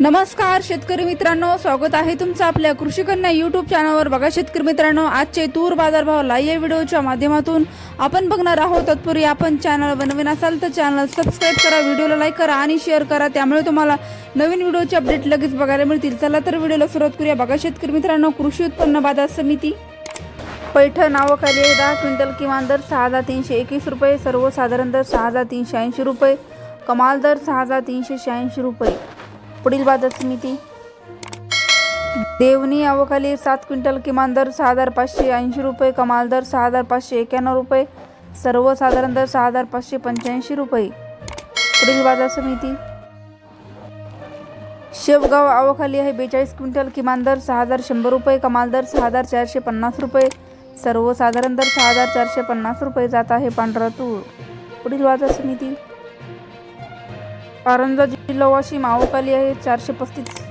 नमस्कार शेतकरी मित्रांनो. स्वागत आहे तुमचं आपल्या कृषी कन्या चॅनलवर बघा शेतकरी मित्रांनो आजचे तूर बाजारभाव लाईव्ह व्हिडिओच्या माध्यमातून आपण बघणार आहोत. तत्पूर्वी आपण चॅनल बनवीन असाल तर चॅनल सबस्क्राईब करा व्हिडिओला लाईक करा आणि शेअर करा. त्यामुळे तुम्हाला नवीन व्हिडिओचे अपडेट लगेच बघायला मिळतील. चला तर व्हिडिओला सुरुवात करूया. बघा शेतकरी मित्रांनो कृषी उत्पन्न बाजार समिती पैठण नावाखाली दहा क्विंटल किमान दर सहा हजार तीनशे एकवीस रुपये सर्वसाधारण दर सहा हजार तीनशे ऐंशी रुपये कमाल दर सहा हजार तीनशे शहाऐंशी रुपये. पुढील बाजार समिती. देवणी अवखाली सात क्विंटल किमान दर सहा हजार पाचशे ऐंशी रुपये कमाल दर सहा हजार पाचशे एक्याण्णव रुपये सर्वसाधारण दर सहा हजार पाचशे पंच्याऐंशी रुपये. पुढील बाजार समिती. शेवगाव अवखाली आहे बेचाळीस क्विंटल किमान दर सहा हजार शंभर रुपये कमाल दर सहा हजार चारशे पन्नास रुपये सर्वसाधारण दर सहा हजार चारशे पन्नास रुपये जात आहे पांढरा तूर. पुढील बाजार समिती. कारंजा जिल्हा वाशिम आवकाली आहे चारशे पस्तीस.